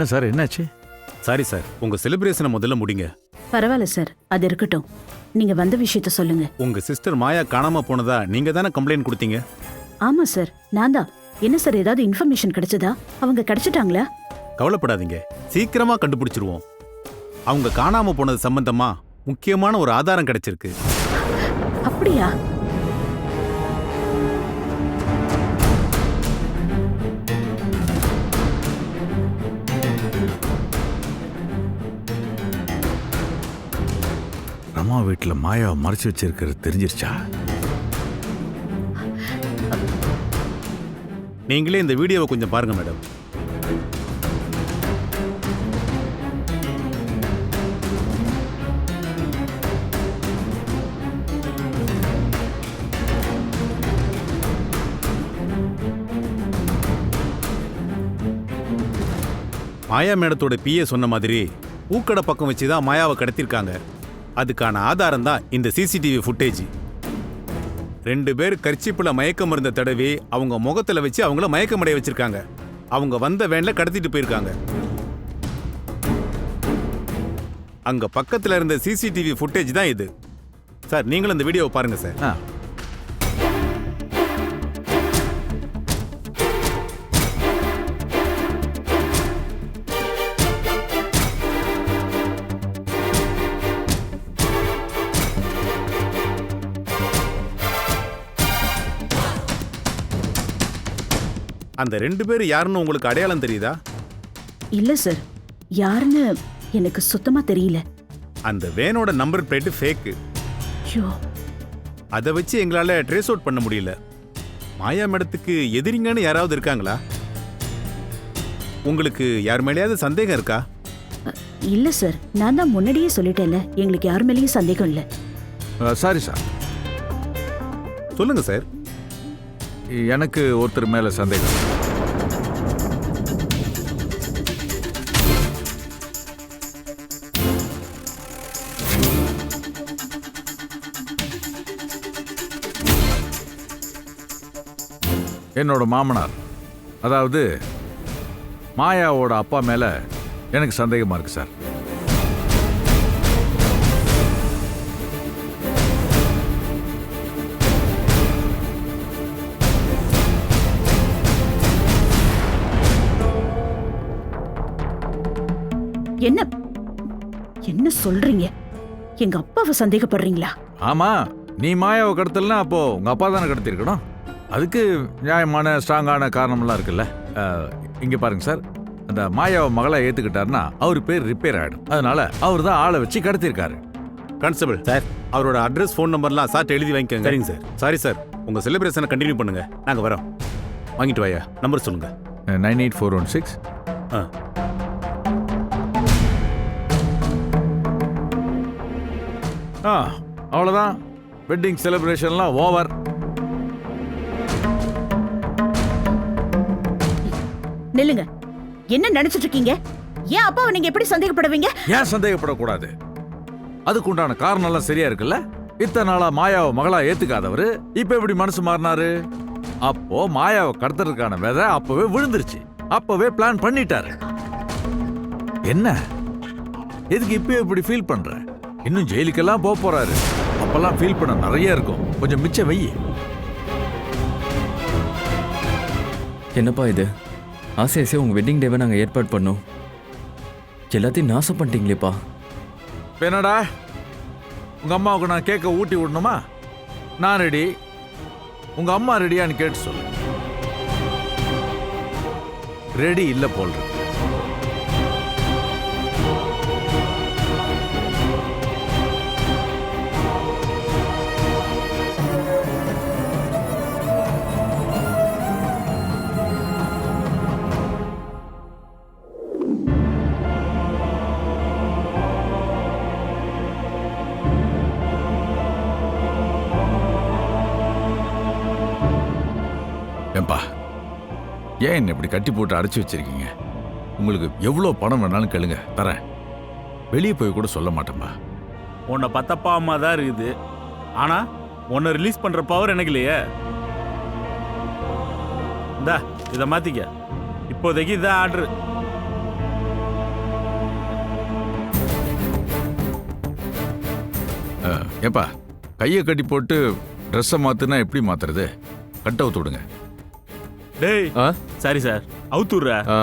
என்ன சார் என்னாச்சு? Sorry sir உங்க செலிப்ரேஷனை முதல்ல முடிங்க. பரவாயில்ல சார் அது இருக்கட்டும். நீங்க வந்த விஷயத்த சொல்லுங்க. உங்க சிஸ்டர் மாயா காணாம போனதா நீங்க தானே கம்ப்ளைண்ட் கொடுத்தீங்க? ஆமா சார் நான் தான். என்ன சார் ஏதாவது இன்ஃபர்மேஷன் கிடைச்சதா? அவங்க கிடைச்சிட்டாங்களா? கவலைப்படாதீங்க. சீக்கிரமா கண்டுபிடிச்சிருவோம். அவங்க காணாம போனது சம்பந்தமா முக்கியமான ஒரு ஆதாரம் கிடைச்சிருக்கு. அப்படியா? ரமா வீட்டில் மாயாவை மறைச்சு வச்சிருக்கிறது தெரிஞ்சிருச்சா? நீங்களே இந்த வீடியோவை கொஞ்சம் பாருங்க மேடம். மாயா மேடத்தோட பிஏ சொன்ன மாதிரி பூக்கடை பக்கம் வச்சு தான் மாயாவை கடத்திருக்காங்க. அதுக்கான ஆதாரம் தான் இந்த சிசிடிவி ஃபுட்டேஜ் ரெண்டு பேர் கர்ச்சிப்பில் மயக்க மருந்த தடவி அவங்க முகத்தில் வச்சு அவங்கள மயக்கமடைய வச்சிருக்காங்க. அவங்க வந்த வேனில் கடத்திட்டு போயிருக்காங்க. அங்கே பக்கத்தில் இருந்த சிசிடிவி ஃபுட்டேஜ் தான் இது. சார் நீங்களும் இந்த வீடியோவை பாருங்கள் சார். அந்த ரெண்டு பேர் யாருன்னு உங்களுக்கு அடையாளம் தெரியுதா? இல்ல சார் யாருன்னு எனக்கு சுத்தமா தெரியல. அந்த வேனோட நம்பர் பிளேட்டு ஃபேக்கு ஐயோ. அதை வச்சு எங்களால ட்ரேஸ் அவுட் பண்ண முடியல. மாயா மேடத்துக்கு எதிரிங்கன்னு யாராவது இருக்காங்களா? உங்களுக்கு யார் மேலேயாவது சந்தேகம் இருக்கா? இல்ல சார் நான் தான் முன்னாடியே சொல்லிட்டேன்ல. எங்களுக்கு யார் மேலேயும் சந்தேகம் இல்ல. சாரி சார் சொல்லுங்க சார் எனக்கு ஒருத்தர் மேல சந்தேகம். என்னோட மாமனார். அதாவது மாயாவோட அப்பா மேல எனக்கு சந்தேகமா இருக்கு சார். என்ன? என்ன சொல்றீங்க? எங்க அப்பாவை சந்தேகப்படுறீங்களா? ஆமா நீ மாயாவை கடத்தலனா அப்போ உங்க அப்பா தானே கடத்திருக்கணும் அதுக்கு நியாயமான ஸ்ட்ராங்கான காரணம்லாம் இருக்குல்ல? இங்க பாருங்க சார். அந்த மாயாவை மகளை ஏத்துக்கிட்டாருன்னா அவர் பேர் ரிப்பேர் ஆயிடும். அதனால அவர் தான் ஆளை வச்சு கடத்திருக்காரு கான்ஸ்டபிள் சார். அவரோட அட்ரஸ் ஃபோன் நம்பர்லாம் சார்ட்ட எழுதி வாங்கிக்கோங்க. சரிங்க சார். சாரி சார் உங்க செலிப்ரேஷனை கண்டினியூ பண்ணுங்க. நாங்க வரோம். வாங்கிட்டு வாயா. நம்பர் சொல்லுங்க. Nine eight four one six ஆ. ஆ அவ்வளோதான் வெட்டிங் செலிப்ரேஷன்லாம் ஓவர் நில்லுங்க. என்ன நினைச்சிட்டு இருக்கீங்க ஏன் அப்பாவை நீங்க எப்படி சந்தேகப்படுவீங்க? ஏன் சந்தேகப்படக்கூடாது? அதுக்குண்டான காரணம் எல்லாம் சரியா இருக்குல்ல? இத்தனை நாளா மாயாவை மகளா ஏத்துக்காதவரு இப்ப எப்படி மனசு மாறினாரு? அப்போ மாயாவை கடத்துறதுக்கான விதை அப்பவே விழுந்துருச்சு. அப்பவே பிளான் பண்ணிட்டாரு. என்ன? எதுக்கு இப்ப இப்படி ஃபீல் பண்ற? இன்னும் ஜெயிலுக்கெல்லாம் போக போறாரு. அப்பெல்லாம் ஃபீல் பண்ண நிறைய இருக்கும். கொஞ்சம் மிச்சம் வெயி. என்னப்பா இது? ஆசை ஆசையாக உங்கள் வெட்டிங் டேவை நாங்கள் ஏற்பாடு பண்ணோம். எல்லாத்தையும் நாசம் பண்ணிட்டீங்களேப்பா. என்னடா? உங்கள் அம்மாவுக்கு நான் கேட்க ஊட்டி விடணுமா? நான் ரெடி உங்கள் அம்மா ரெடியான்னு கேட்டு சொல்லு. ரெடி இல்லை போல் இருக்கு. ஏன் என்னை இப்படி கட்டி போட்டு அடைச்சி வச்சிருக்கீங்க? உங்களுக்கு எவ்வளோ பணம் வேணாலும் கேளுங்க தரேன். வெளியே போய் கூட சொல்ல மாட்டேம்மா. உன்னை பத்தப்பா அம்மா தான் இருக்குது. ஆனால் உன்னை ரிலீஸ் பண்ணுற பவர் எனக்கு இல்லையே. இந்தா இதை மாற்றிக்க இப்போதைக்கு இதான் ஆர்டர் ஏப்பா கையை கட்டி போட்டு ட்ரெஸ்ஸை மாற்றுனா எப்படி மாற்றுறது கட் அவுத்து விடுங்க. டேய் ஆ? Sorry sir. அவுத்துடுற. ஆ.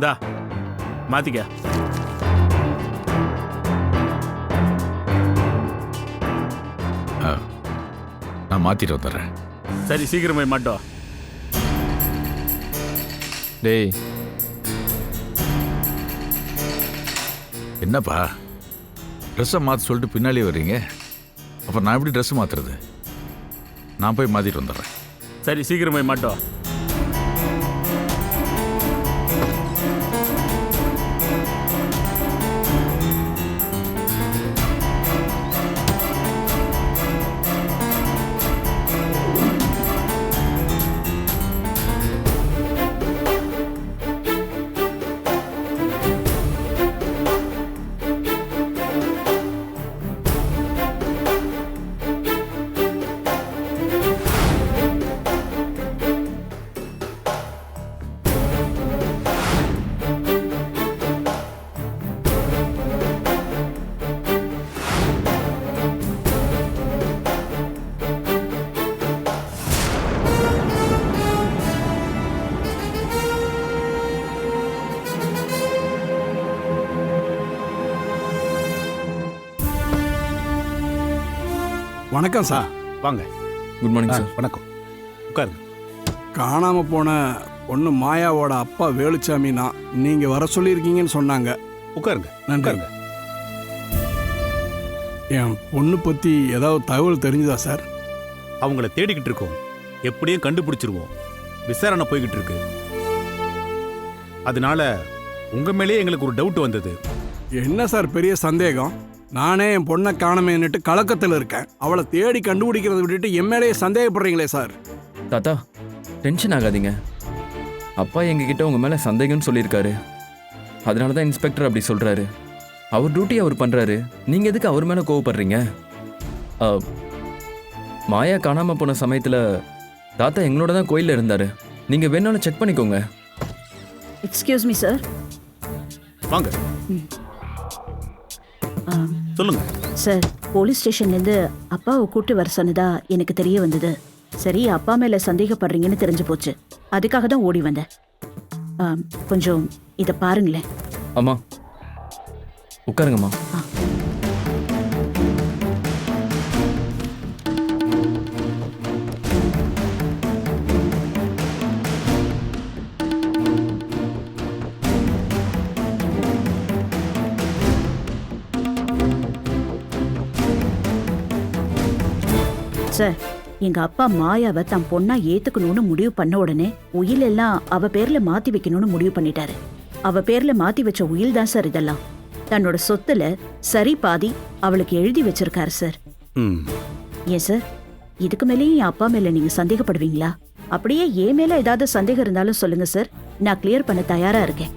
இந்தா மாத்திக்க. நான் மாத்திட்டு வந்துடுறேன். சரி சீக்கிரம் போய் மாட்டோம் டேய். என்னப்பா? ட்ரெஸ்ஸை மாற்ற சொல்லிட்டு பின்னாலே வர்றீங்க? அப்போ நான் எப்படி ட்ரெஸ் மாத்துறது? நான் போய் மாத்திட்டு வந்துடுறேன். சரி சீக்கிரம் போய் மாட்டோம் வணக்கம் சார். வாங்க. குட் மார்னிங் சார் வணக்கம். உட்காருங்க. காணாம போன பொண்ணு மாயாவோட அப்பா வேலுச்சாமினா நீங்க வர சொல்லியிருக்கீங்கன்னு சொன்னாங்க. உட்காருங்க. நன்றி. உட்காருங்க. என் பொண்ணு பத்தி ஏதாவது தகவல் தெரிஞ்சுதா சார்? அவங்கள தேடிக்கிட்டு இருக்கோம். எப்படியும் கண்டுபிடிச்சிருவோம். விசாரணை போய்கிட்டு இருக்கு. அதனால உங்க மேலேயே எங்களுக்கு ஒரு டவுட் வந்தது. என்ன சார் பெரிய சந்தேகம்? நானே என் பொண்ணை காணமேன்னுட்டு கலக்கத்தில் இருக்கேன். அவளை தேடி கண்டுபிடிக்கிறத விட்டுட்டு என் மேலேயே சந்தேகப்படுறீங்களே சார்? தாத்தா டென்ஷன் ஆகாதீங்க. அப்பா எங்ககிட்ட உங்க மேல சந்தேகம்னு சொல்லியிருக்காரு. அதனால தான் இன்ஸ்பெக்டர் அப்படி சொல்றாரு. அவர் டியூட்டி அவர் பண்றாரு. நீங்க எதுக்கு அவர் மேல கோவப்படுறீங்க? மாயா காணாம போன சமயத்துல தாத்தா எங்களோட தான் கோயில்ல இருந்தாரு. நீங்க வேணாலும் செக் பண்ணிக்கோங்க. எக்ஸ்கியூஸ் மீ சார் வாங்க. சொல்லுங்க. சார் போலீஸ் ஸ்டேஷன்லேருந்து அப்பாவை கூட்டு வர சொன்னதா எனக்கு தெரிய வந்தது. சரி அப்பா மேல சந்தேகப்படுறீங்கன்னு தெரிஞ்சு போச்சு. அதுக்காக தான் ஓடி வந்தேன். ஆம், கொஞ்சம் இதை பாருங்களேன். அம்மா உட்காருங்கம்மா. சார். எங்க அப்பா மாயாவை தன் பொண்ணா ஏத்துக்கணும்னு முடிவு பண்ண உடனே உயில் எல்லாம் அவ பேர்ல மாத்தி வைக்கணும்னு முடிவு பண்ணிட்டாரு. அவ பேர்ல மாத்தி வச்ச உயில் தான் சார் இதெல்லாம். தன்னோட சொத்துல சரி பாதி அவளுக்கு எழுதி வச்சிருக்காரு சார். ம். ஏன் சார்? இதுக்கு மேலேயும் என் அப்பா மேல நீங்க சந்தேகப்படுவீங்களா? அப்படியே என் மேல ஏதாவது சந்தேகம் இருந்தாலும் சொல்லுங்க சார். நான் கிளியர் பண்ண தயாரா இருக்கேன்.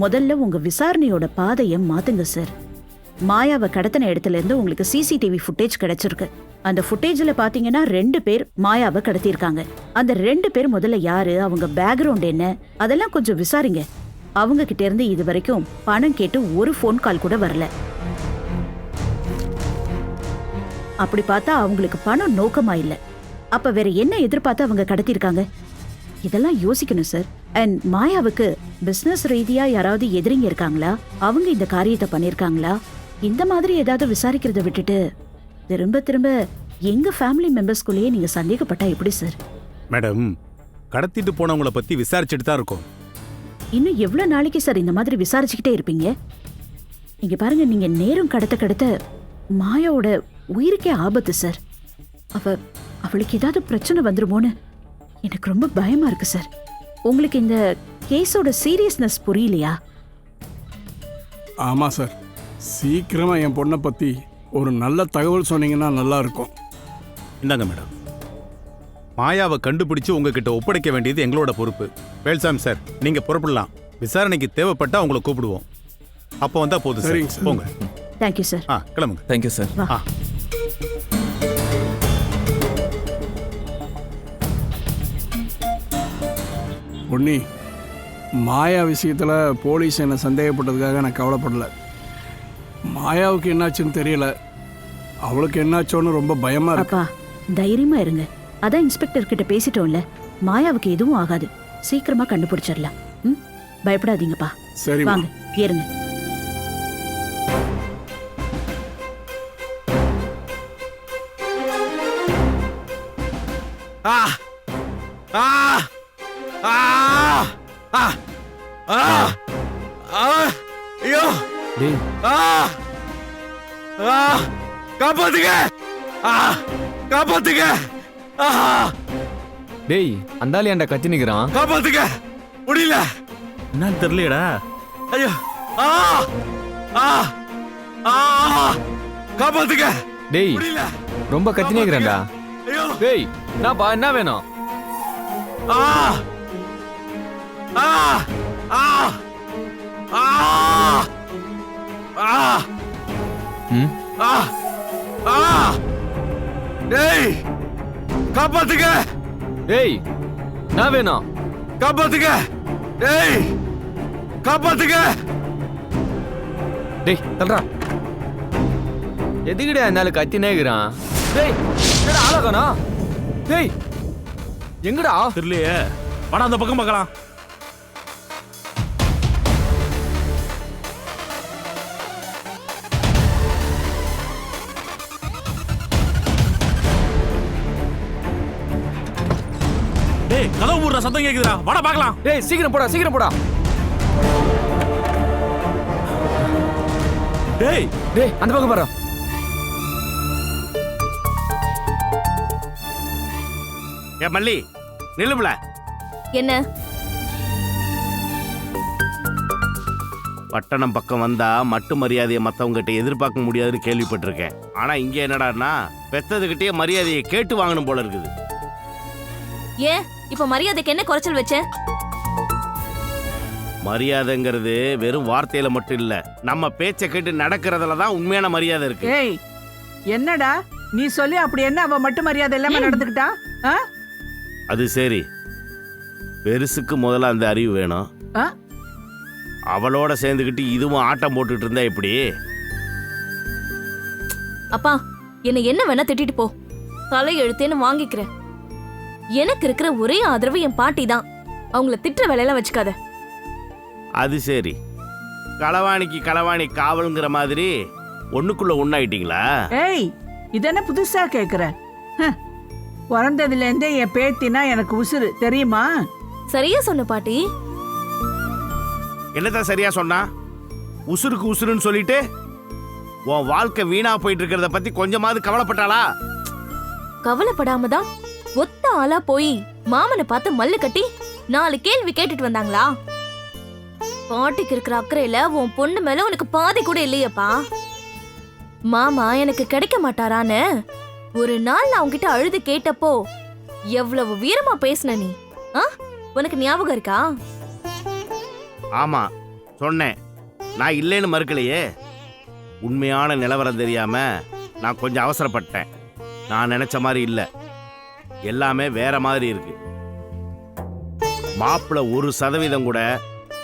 முதல்ல உங்க விசாரணையோட பாதையை மாத்துங்க சார். மாயாவை கடத்தின இடத்துல இருந்து உங்களுக்கு சிசிடிவி ஃபுட்டேஜ் கிடைச்சிருக்கு. அந்த ஃபுட்டேஜில் பார்த்தீங்கன்னா ரெண்டு பேர் மாயாவை கடத்தியிருக்காங்க. அந்த ரெண்டு பேர் முதல்ல யாரு அவங்க பேக்ரவுண்ட் என்ன அதெல்லாம் கொஞ்சம் விசாரிங்க. அவங்க கிட்ட இருந்து இது வரைக்கும் பணம் கேட்டு ஒரு ஃபோன் கால் கூட வரல. அப்படி பார்த்தா அவங்களுக்கு பணம் நோக்கமா இல்ல. அப்ப வேற என்ன எதிர்பார்த்து அவங்க கடத்திருக்காங்க இதெல்லாம் யோசிக்கணும் சார் அண்ட் மாயாவுக்கு பிசினஸ் ரீதியா யாராவது எதிரிங்க இருக்காங்களா? அவங்க இந்த காரியத்தை பண்ணிருக்காங்களா இந்த மாதிரி ஏதாவது விசாரிக்கிறத விட்டுட்டு திரும்ப திரும்ப எங்க ஃபேமிலி மெம்பர்ஸ்குள்ளேயே நீங்க சந்தேகப்பட்டா எப்படி சார் மேடம் கடத்திட்டு போனவங்கள பத்தி விசாரிச்சுட்டு தான் இருக்கோம். இன்னும் எவ்வளவு நாளைக்கு சார் இந்த மாதிரி விசாரிச்சுக்கிட்டே இருப்பீங்க? இங்க பாருங்க நீங்க நேரம் கடத்த கடத்த மாயாவோட உயிருக்கே ஆபத்து சார் அவ அவளுக்கு ஏதாவது பிரச்சனை வந்துருமோன்னு எனக்கு ரொம்ப பயமா இருக்கு சார் உங்களுக்கு இந்த கேஸோட சீரியஸ்னஸ் புரியலையா? ஆமா சார் சீக்கிரமா என் பொண்ணை பத்தி ஒரு நல்ல தகவல் சொன்னீங்கன்னா நல்லா இருக்கும். இந்தாங்க மேடம். மாயாவை கண்டுபிடிச்சு உங்ககிட்ட ஒப்படைக்க வேண்டியது எங்களோட பொறுப்பு. வேல்சாமி சார் நீங்க புறப்படலாம். விசாரணைக்கு தேவைப்பட்டா உங்களை கூப்பிடுவோம். அப்போ வந்தா போதும் சரிங்க சார். சார். போங்க தேங்க்யூ சார் ஆ கிளம்புங்க. தேங்க்யூ சார் ஆ. பொன்னி மாயா விஷயத்தில் போலீஸ் என்னை சந்தேகப்பட்டதுக்காக நான் கவலைப்படல. மாயாவுக்கு என்னாச்சுன்னு தெரியல. அவளுக்கு என்னாச்சோன்னு ரொம்ப பயமா இருக்கு. அப்பா தைரியமா இருங்க. அதான் இன்ஸ்பெக்டர் கிட்ட பேசிட்டோம்ல. மாயாவுக்கு எதுவும் ஆகாது. சீக்கிரமா கண்டுபிடிச்சிடலாம். ம்? பயப்படாதீங்கப்பா. சரிம்மா வாங்க ஏறுங்க. ஆ! ஆ! ஆ! ஆ! ஆ! காப்பாத்துங்க! ஆ காப்பாத்துங்க! டேய் அந்தாலி ஏன்டா கத்தி நிக்கிறான்? காப்பாத்துங்க! முடியல! என்னன்னு தெரியலடா ஐயோ ஆ ஆ ஆ காப்பாத்துங்க! டேய் முடியல! ரொம்ப கத்தி நிக்கிறான்டா. ஐயோ! டேய் என்னப்பா என்ன வேணும்? ஆ டேய் காப்பாத்துங்க. டேய் என்ன வேணும்? காப்பாத்துங்க. டேய் காப்பாத்துங்க. டேய் தல்றா எதுக்குடா இருந்தாலும் கத்தி நேக்குறான் டேய் என்னடா ஆளகனா டேய் எங்கடா? தெரியலையே. வாடா அந்த பக்கம் பார்க்கலாம். கதவு மூடுற சத்தம் கேக்குதுடா. வாடா பார்க்கலாம். டேய் சீக்கிரம் போடா சீக்கிரம் போடா. டேய். டேய் அந்த பக்கம் பாரு. ஏ மல்லி நில்லுப்ல என்ன? பட்டணம் பக்கம் வந்தா மட்டு மரியாதையை மத்தவங்ககிட்ட எதிர்பார்க்க முடியாதுன்னு கேள்விப்பட்டிருக்கேன். ஆனா இங்க என்னடான்னா பெத்ததுகிட்டயே மரியாதையை கேட்டு வாங்கணும் போல இருக்குது. ஏன்? இப்ப மரியாதைக்கு என்ன குறைச்சல் வச்ச? மரியாதைங்கிறது வெறும் வார்த்தையில மட்டும் இல்ல. நம்ம பேச்சை கேட்டு நடக்கிறதுல தான் உண்மையான மரியாதை இருக்கு. ஏய் என்னடா? நீ சொல்லி அப்படி என்ன அவ மட்டும் மரியாதை இல்லாம நடந்துக்கிட்டா? ஆ? அது சரி. பெருசுக்கு முதல்ல அந்த அறிவு வேணும். ஆ? அவளோட சேர்ந்துக்கிட்டு இதுவும் ஆட்டம் போட்டுட்டு இருந்தா எப்படி? அப்பா என்ன என்ன வேணா திட்டிட்டு போ. தலை எழுத்தேன்னு வாங்கிக்கிறேன். எனக்கு இருக்கிற ஒரே ஆதரவு என் பாட்டி தான். அவங்கள திட்டுற வேலையெல்லாம் வச்சுக்காத. அது சரி. களவாணிக்கு களவாணி காவலுங்கிற மாதிரி ஒண்ணுக்குள்ள ஒண்ணாயிட்டீங்களா? ஏய் இதென்ன புதுசா கேக்குற? ஹ். பிறந்ததுல இருந்தே என் பேத்தினா எனக்கு உசுரு தெரியுமா? சரியா சொன்ன பாட்டி. என்னதான் சரியா சொன்னா? உசுருக்கு உசுருன்னு சொல்லிட்டு உன் வாழ்க்கை வீணா போயிட்டு இருக்கிறத பத்தி கொஞ்சமாவது கவலைப்பட்டாளா? கவலைப்படாம தான் ஒத்த ஆளா போய் மாமனை பார்த்து மல்லு கட்டி நாலு கேள்வி கேட்டுட்டு வந்தாங்களா? பாட்டிக்கு இருக்கிற அக்கறையில உன் பொண்ணு மேல உனக்கு பாதி கூட இல்லையப்பா. மாமா எனக்கு கிடைக்க மாட்டாரான்னு ஒரு நாள் நான் உன்கிட்ட அழுது கேட்டப்போ எவ்வளவு வீரமா பேசின நீ? ஆ? உனக்கு ஞாபகம் இருக்கா? ஆமா சொன்னேன். நான் இல்லைன்னு மறுக்கலையே. உண்மையான நிலவரம் தெரியாம நான் கொஞ்சம் அவசரப்பட்டேன். நான் நினைச்ச மாதிரி இல்லை. எல்லாமே வேற மாதிரி இருக்கு. மாப்பிள்ள ஒரு சதவீதம் கூட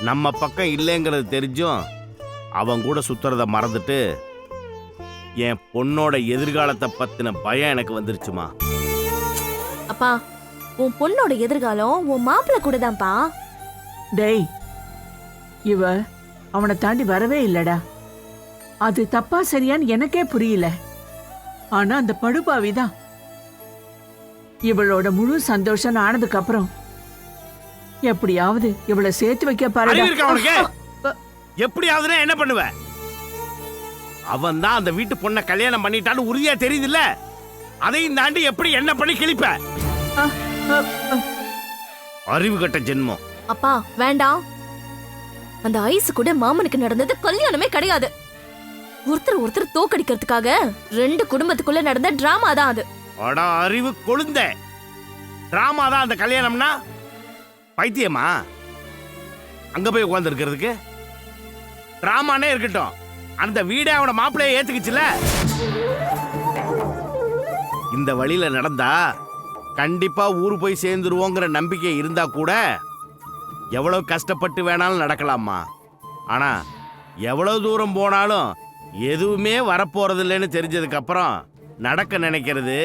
நம்ம பக்கம் இல்லைங்கிறது தெரிஞ்சும் அவன் கூட சுத்துறத மறந்துட்டு என் பொண்ணோட எதிர்காலத்தை பத்தின பயம் எனக்கு வந்துருச்சுமா. அப்பா உன் பொண்ணோட எதிர்காலம் உன் மாப்பிள்ள கூட தான்ப்பா. டேய் இவ அவனை தாண்டி வரவே இல்லடா. அது தப்பா சரியான்னு எனக்கே புரியல. ஆனா அந்த படுபாவி தான் இவளோட முழு சந்தோஷம் ஆனதுக்கு அப்புறம் எப்படியாவது இவளை சேர்த்து வைக்க அவனுக்கு எப்படியாவதுன்னா என்ன பண்ணுவ? அவன் தான் அந்த வீட்டு பொண்ணை கல்யாணம் பண்ணிட்டான்னு உறுதியா தெரியுதுல்ல? அதையும் தாண்டி எப்படி என்ன பண்ணி கிழிப்ப. அறிவு கட்ட ஜென்மம். அப்பா வேண்டாம். அந்த ஐஸ் கூட மாமனுக்கு நடந்தது கல்யாணமே கிடையாது. ஒருத்தர் ஒருத்தர் தோக்கடிக்கிறதுக்காக ரெண்டு குடும்பத்துக்குள்ள நடந்த டிராமா தான் அது. அடா அறிவு கொழுந்த. டிராமா தான் அந்த கல்யாணம்னா? பைத்தியமா? அங்க போய் உட்கார்ந்து இருக்கிறதுக்கு டிராமானே இருக்கட்டும். அந்த வீடே அவன மாப்பிள்ளைய ஏத்துக்குச்சுல? இந்த வழியில நடந்தா கண்டிப்பா ஊர் போய் சேர்ந்துருவோங்கிற நம்பிக்கை இருந்தா கூட எவ்வளவு கஷ்டப்பட்டு வேணாலும் நடக்கலாமா? ஆனா எவ்வளவு தூரம் போனாலும் எதுவுமே வரப்போறது இல்லைன்னு தெரிஞ்சதுக்கு அப்புறம் நடக்க நினைக்கிறது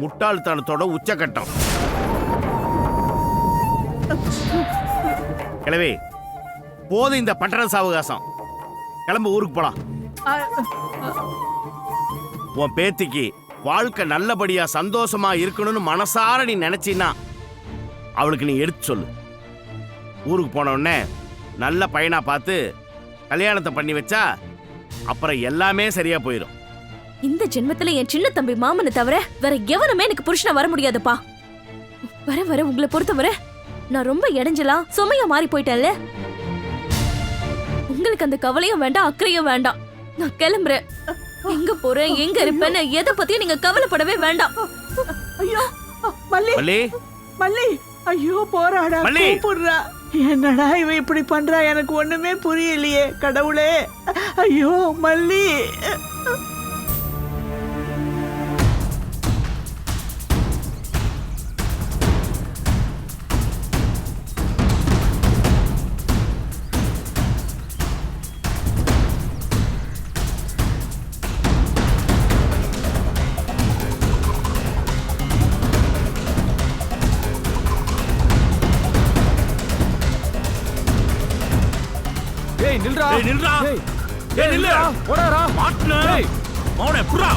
முட்டாள்தனத்தோட உச்சக்கட்டம். கிளவி போதும் இந்த பட்டண சாவகாசம். கிளம்ப ஊருக்கு போலாம். உன் பேத்திக்கு வாழ்க்கை நல்லபடியா சந்தோஷமா இருக்கணும்னு மனசார நீ நினைச்சின்னா அவளுக்கு நீ எடுத்து சொல்லு. ஊருக்கு போன உடனே நல்ல பையனா பார்த்து கல்யாணத்தை பண்ணி வச்சா அப்புறம் எல்லாமே சரியா போயிடும் இந்த ஜென்மத்துல என் சின்ன தம்பி மாமனை தவிர வேற எவனுமே எனக்கு புருஷனா வர முடியாதுப்பா. வர வர உங்களை பொறுத்தவரை நான் ரொம்ப இடைஞ்சலா சுமையா மாறி போயிட்டேன்ல. உங்களுக்கு அந்த கவலையும் வேண்டாம் அக்கறையும் வேண்டாம். நான் கிளம்புறேன். எங்க போறேன் எங்க இருப்பேன்னு எதை பத்தியும் நீங்க கவலைப்படவே வேண்டாம். ஐயோ மல்லி. மல்லி. மல்லி. ஐயோ போறாடா மல்லி! கூப்பிடுறா. என்னடா இவ இப்படி பண்றா? எனக்கு ஒண்ணுமே புரியலையே கடவுளே. ஐயோ மல்லி. நில்றா. ஏய், நில்லு. ஓடாரா மாட்டுன. மௌன புறா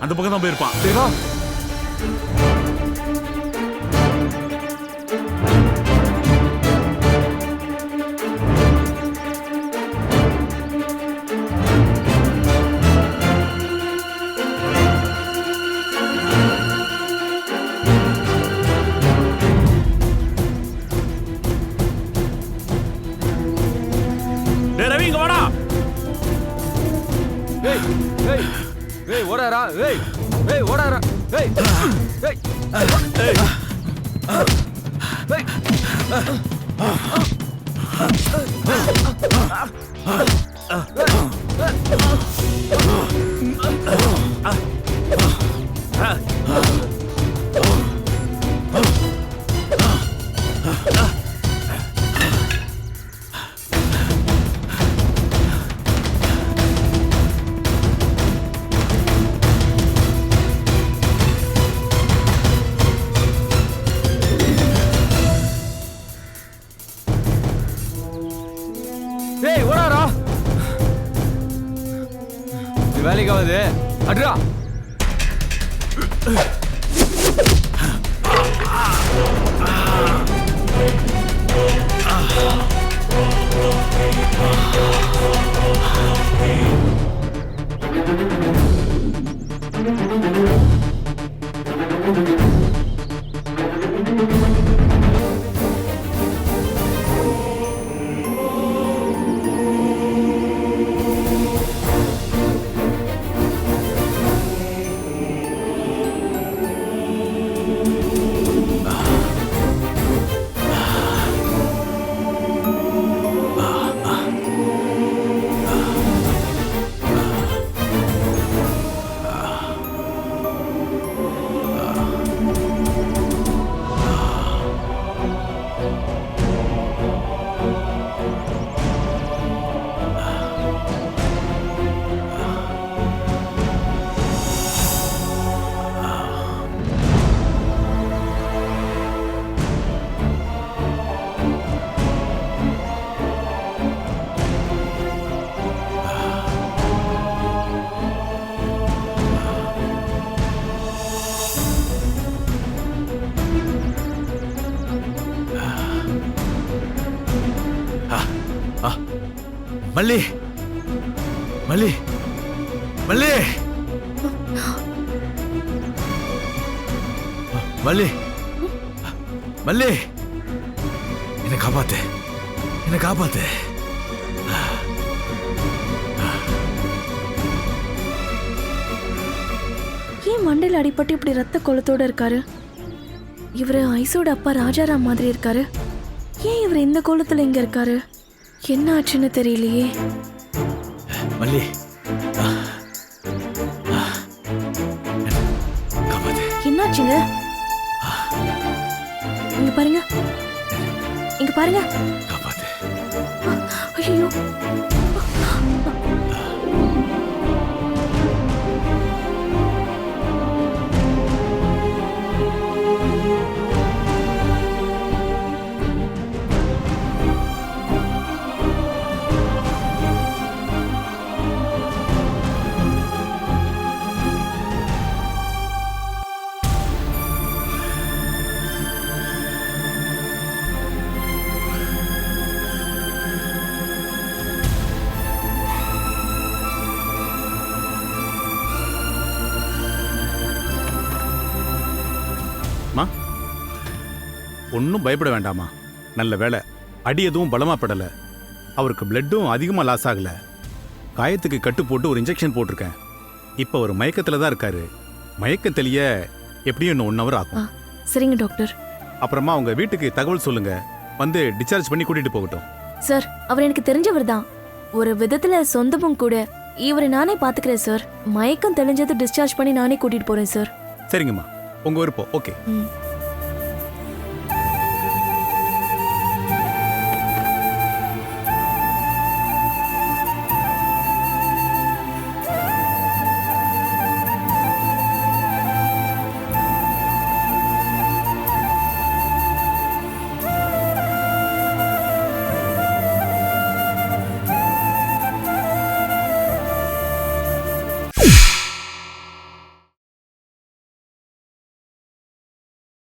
அந்த பக்கம் தான் போயிருப்பான். மல்லி. மல்லி. மல்லி. மல்லி. மல்லி. என்னை காப்பாத்து. என்னை காப்பாத்து. ஏன் மண்டையில் அடிபட்டு இப்படி ரத்த கொளத்தோட இருக்காரு? இவர் ஐசோட அப்பா ராஜாராம் மாதிரி இருக்காரு. ஏன் இவர் இந்த கோலத்தில் இங்கே இருக்காரு? என்ன ஆச்சுன்னு தெரியலையே. மல்லி. என்னாச்சுங்க? இங்க பாருங்க. இங்க பாருங்க. ஐயோ ஒன்றும் பயப்பட வேண்டாமா? நல்ல வேலை அடி எதுவும் பலமா படல. அவருக்கு பிளட்டும் அதிகமாக லாஸ் ஆகல. காயத்துக்கு கட்டு போட்டு ஒரு இன்ஜெக்ஷன் போட்டிருக்கேன். இப்போ அவர் மயக்கத்தில் தான் இருக்காரு. மயக்கம் தெளிய எப்படியும் இன்னும் ஒன் ஹவர் ஆகும். சரிங்க டாக்டர் அப்புறமா அவங்க வீட்டுக்கு தகவல் சொல்லுங்க. வந்து டிஸ்சார்ஜ் பண்ணி கூட்டிட்டு போகட்டும். சார் அவர் எனக்கு தெரிஞ்சவர் தான். ஒரு விதத்துல சொந்தமும் கூட. இவரை நானே பாத்துக்கிறேன் சார் மயக்கம் தெளிஞ்சது டிஸ்சார்ஜ் பண்ணி நானே கூட்டிட்டு போறேன் சார் சரிங்கம்மா. உங்க விருப்பம். ஓகே